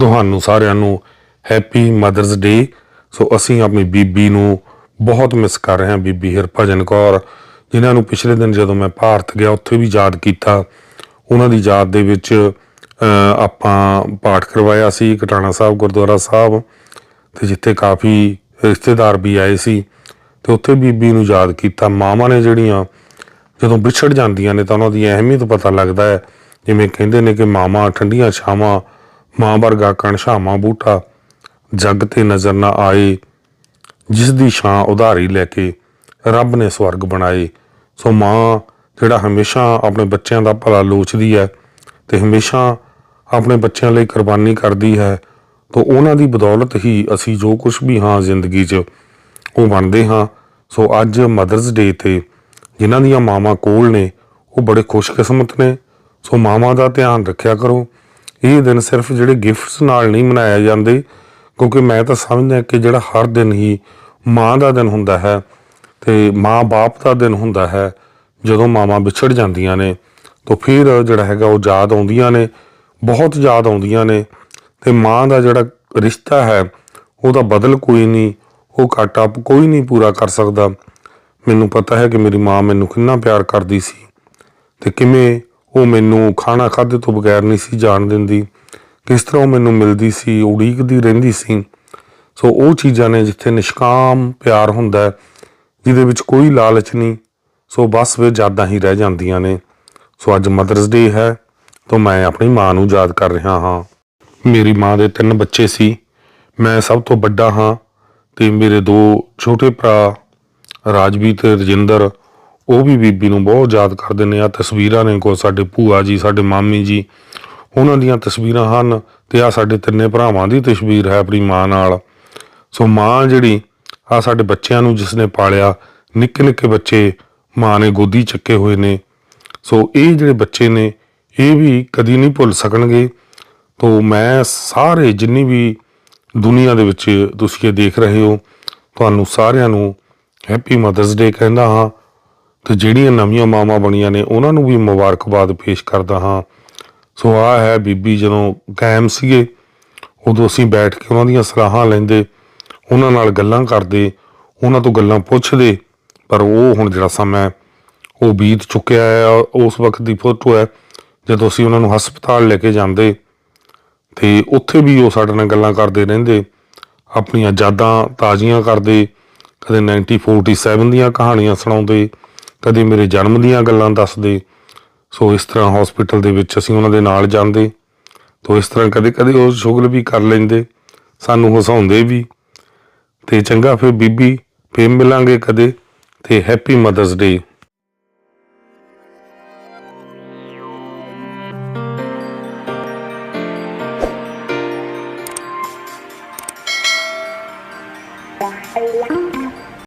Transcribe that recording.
ਤੁਹਾਨੂੰ ਸਾਰਿਆਂ ਨੂੰ ਹੈਪੀ ਮਦਰਸ ਡੇ ਸੋ ਅਸੀਂ ਆਪਣੀ ਬੀਬੀ ਨੂੰ ਬਹੁਤ ਮਿਸ ਕਰ ਰਹੇ ਹਾਂ, ਬੀਬੀ ਹਰਭਜਨ ਕੌਰ, ਜਿਨ੍ਹਾਂ ਨੂੰ ਪਿਛਲੇ ਦਿਨ ਜਦੋਂ ਮੈਂ ਭਾਰਤ ਗਿਆ, ਉੱਥੇ ਵੀ ਯਾਦ ਕੀਤਾ। ਉਹਨਾਂ ਦੀ ਯਾਦ ਦੇ ਵਿੱਚ ਆਪਾਂ ਪਾਠ ਕਰਵਾਇਆ ਸੀ ਕਟਾਣਾ ਸਾਹਿਬ, ਗੁਰਦੁਆਰਾ ਸਾਹਿਬ, ਤੇ ਜਿੱਥੇ ਕਾਫੀ ਰਿਸ਼ਤੇਦਾਰ ਵੀ ਆਏ ਸੀ। ਤੇ ਉੱਥੇ ਬੀਬੀ ਨੂੰ ਯਾਦ ਕੀਤਾ। ਮਾਵਾਂ ਨੇ ਜਿਹੜੀਆਂ ਜਦੋਂ ਵਿਛੜ ਜਾਂਦੀਆਂ ਨੇ, ਤਾਂ ਉਹਨਾਂ ਦੀ ਅਹਿਮੀਅਤ ਪਤਾ ਲੱਗਦਾ ਹੈ। ਜਿਵੇਂ ਕਹਿੰਦੇ ਨੇ ਕਿ ਮਾਵਾਂ ਠੰਡੀਆਂ ਛਾਵਾਂ ਮਾਂ ਵਰਗਾ ਕਣਸ਼ਾਵਾਂ ਬੂਟਾ, ਜੱਗ ਤੇ ਨਜ਼ਰ ਨਾ ਆਏ। ਜਿਸ ਦੀ ਛਾਂ ਉਧਾਰੀ ਲੈ ਕੇ ਰੱਬ ਨੇ ਸਵਰਗ ਬਣਾਏ। ਸੋ ਮਾਂ ਜਿਹੜਾ ਹਮੇਸ਼ਾ ਆਪਣੇ ਬੱਚਿਆਂ ਦਾ ਭਲਾ ਲੋਚਦੀ ਹੈ ਤੇ ਹਮੇਸ਼ਾ ਆਪਣੇ ਬੱਚਿਆਂ ਲਈ ਕੁਰਬਾਨੀ ਕਰਦੀ ਹੈ, ਤਾਂ ਉਹਨਾਂ ਦੀ ਬਦੌਲਤ ਹੀ ਅਸੀਂ ਜੋ ਕੁਝ ਵੀ ਹਾਂ ਜ਼ਿੰਦਗੀ 'ਚ ਉਹ ਬਣਦੇ ਹਾਂ। ਸੋ ਅੱਜ ਮਦਰਸ ਡੇ ਤੇ ਜਿਨ੍ਹਾਂ ਦੀਆਂ ਮਾਵਾਂ ਕੋਲ ਨੇ, ਉਹ ਬੜੇ ਖੁਸ਼ਕਿਸਮਤ ਨੇ। ਸੋ ਮਾਵਾਂ ਦਾ ਧਿਆਨ ਰੱਖਿਆ ਕਰੋ। ਇਹ ਦਿਨ ਸਿਰਫ ਜਿਹੜੇ ਗਿਫਟਸ ਨਾਲ ਨਹੀਂ ਮਨਾਇਆ ਜਾਂਦੇ, ਕਿਉਂਕਿ ਮੈਂ ਤਾਂ ਸਮਝਦਾ ਕਿ ਜਿਹੜਾ ਹਰ ਦਿਨ ਹੀ ਮਾਂ ਦਾ ਦਿਨ ਹੁੰਦਾ ਹੈ ਤੇ ਮਾਂ-ਬਾਪ ਦਾ ਦਿਨ ਹੁੰਦਾ ਹੈ, ਜਦੋਂ ਮਾਵਾਂ ਵਿਛੜ ਜਾਂਦੀਆਂ ਨੇ, ਤਾਂ ਫਿਰ ਜਿਹੜਾ ਹੈਗਾ ਉਹ ਯਾਦ ਆਉਂਦੀਆਂ ਨੇ, ਬਹੁਤ ਯਾਦ ਆਉਂਦੀਆਂ ਨੇ, ਤੇ ਮਾਂ ਦਾ ਜਿਹੜਾ ਰਿਸ਼ਤਾ ਹੈ, ਉਹਦਾ ਬਦਲ ਕੋਈ ਨਹੀਂ, ਉਹ ਘਾਟਾ ਕੋਈ ਨਹੀਂ ਪੂਰਾ ਕਰ ਸਕਦਾ। ਮੈਨੂੰ ਪਤਾ ਹੈ ਕਿ ਮੇਰੀ ਮਾਂ ਮੈਨੂੰ ਕਿੰਨਾ ਪਿਆਰ ਕਰਦੀ ਸੀ, ਤੇ ਕਿਵੇਂ ਉਹ ਮੈਨੂੰ ਖਾਣਾ ਖਾਦੇ ਤੋਂ ਬਗੈਰ ਨਹੀਂ ਸੀ ਜਾਣ ਦਿੰਦੀ। ਕਿਸ ਤਰ੍ਹਾਂ ਉਹ ਮੈਨੂੰ ਮਿਲਦੀ ਸੀ, ਉਡੀਕਦੀ ਰਹਿੰਦੀ ਸੀ। ਸੋ ਉਹ ਚੀਜ਼ਾਂ ਨੇ ਜਿੱਥੇ ਨਿਸ਼ਕਾਮ ਪਿਆਰ ਹੁੰਦਾ ਜਿਹਦੇ ਵਿੱਚ ਕੋਈ ਲਾਲਚ ਨਹੀਂ। ਸੋ ਬਸ ਫਿਰ ਯਾਦਾਂ ਹੀ ਰਹਿ ਜਾਂਦੀਆਂ ਨੇ। ਸੋ ਅੱਜ ਮਦਰਸ ਡੇ ਹੈ, ਤਾਂ ਮੈਂ ਆਪਣੀ ਮਾਂ ਨੂੰ ਯਾਦ ਕਰ ਰਿਹਾ ਹਾਂ। ਮੇਰੀ ਮਾਂ ਦੇ ਤਿੰਨ ਬੱਚੇ ਸੀ। ਮੈਂ ਸਭ ਤੋਂ ਵੱਡਾ ਹਾਂ ਤੇ ਮੇਰੇ ਦੋ ਛੋਟੇ ਭਰਾ ਰਾਜਵੀਰ ਤੇ ਰਜਿੰਦਰ ਉਹ ਵੀ ਬੀਬੀ ਨੂੰ ਬਹੁਤ ਯਾਦ ਕਰਦੇ ਨੇ ਆ ਤਸਵੀਰਾਂ ਨੇ ਕੋ ਸਾਡੇ ਭੂਆ ਜੀ, ਸਾਡੇ ਮਾਮੀ ਜੀ, ਉਹਨਾਂ ਦੀਆਂ ਤਸਵੀਰਾਂ ਹਨ ਤੇ ਆ ਸਾਡੇ ਤਿੰਨੇ ਭਰਾਵਾਂ ਦੀ ਤਸਵੀਰ ਹੈ ਆਪਣੀ ਮਾਂ ਨਾਲ। ਸੋ ਮਾਂ ਜਿਹੜੀ ਆ ਸਾਡੇ ਬੱਚਿਆਂ ਨੂੰ ਜਿਸ ਨੇ ਪਾਲਿਆ, ਨਿੱਕੇ ਨਿੱਕੇ ਬੱਚੇ ਮਾਂ ਨੇ ਗੋਦੀ ਚੱਕੇ ਹੋਏ ਨੇ। ਸੋ ਇਹ ਜਿਹੜੇ ਬੱਚੇ ਨੇ, ਇਹ ਵੀ ਕਦੀ ਨਹੀਂ ਭੁੱਲ ਸਕਣਗੇ। ਤੋ ਮੈਂ ਸਾਰੇ ਜਿੰਨੀ ਵੀ ਦੁਨੀਆ ਦੇ ਵਿੱਚ ਤੁਸੀਂ ਇਹ ਦੇਖ ਰਹੇ ਹੋ, ਤੁਹਾਨੂੰ ਸਾਰਿਆਂ ਨੂੰ ਹੈਪੀ ਮਦਰਸ ਡੇ ਕਹਿੰਦਾ ਹਾਂ। ਤੇ ਜਿਹੜੀਆਂ ਨਵੀਆਂ ਮਾਵਾਂ ਬਣੀਆਂ ਨੇ, ਉਹਨਾਂ ਨੂੰ ਵੀ ਮੁਬਾਰਕਬਾਦ ਪੇਸ਼ ਕਰਦਾ ਹਾਂ। ਸੋ ਆ ਹੈ ਬੀਬੀ ਜਦੋਂ ਕਾਇਮ ਸੀਗੇ, ਉਦੋਂ ਅਸੀਂ ਬੈਠ ਕੇ ਉਹਨਾਂ ਦੀਆਂ ਸਲਾਹਾਂ ਲੈਂਦੇ, ਉਹਨਾਂ ਨਾਲ ਗੱਲਾਂ ਕਰਦੇ, ਉਹਨਾਂ ਤੋਂ ਗੱਲਾਂ ਪੁੱਛਦੇ, ਪਰ ਉਹ ਹੁਣ ਜਿਹੜਾ ਸਮਾਂ ਉਹ ਬੀਤ ਚੁੱਕਿਆ ਹੈ, ਉਸ ਵਕਤ ਦੀ ਫੋਟੋ ਹੈ, ਜਦੋਂ ਅਸੀਂ ਉਹਨਾਂ ਨੂੰ ਹਸਪਤਾਲ ਲੈ ਕੇ ਜਾਂਦੇ ਤੇ ਉੱਥੇ ਵੀ ਉਹ ਸਾਡੇ ਨਾਲ ਗੱਲਾਂ ਕਰਦੇ ਰਹਿੰਦੇ, ਆਪਣੀਆਂ ਯਾਦਾਂ ਤਾਜ਼ੀਆਂ ਕਰਦੇ, ਕਦੇ 1947 ਦੀਆਂ ਕਹਾਣੀਆਂ ਸੁਣਾਉਂਦੇ ਕਦੇ ਮੇਰੇ ਜਨਮ ਦੀਆਂ ਗੱਲਾਂ ਦੱਸਦੇ, ਸੋ ਇਸ ਤਰ੍ਹਾਂ ਹਸਪੀਟਲ ਦੇ ਵਿੱਚ ਅਸੀਂ ਉਹਨਾਂ ਦੇ ਨਾਲ ਜਾਂਦੇ, ਤੋ ਇਸ ਤਰ੍ਹਾਂ ਕਦੇ ਕਦੇ ਉਹ ਸ਼ੁਗਲ ਵੀ ਕਰ ਲੈਂਦੇ, ਸਾਨੂੰ ਹਸਾਉਂਦੇ ਵੀ, ਤੇ ਚੰਗਾ ਫਿਰ ਬੀਬੀ, ਫੇਰ ਮਿਲਾਂਗੇ ਕਦੇ, ਤੇ ਹੈਪੀ ਮਦਰਸ ਡੇ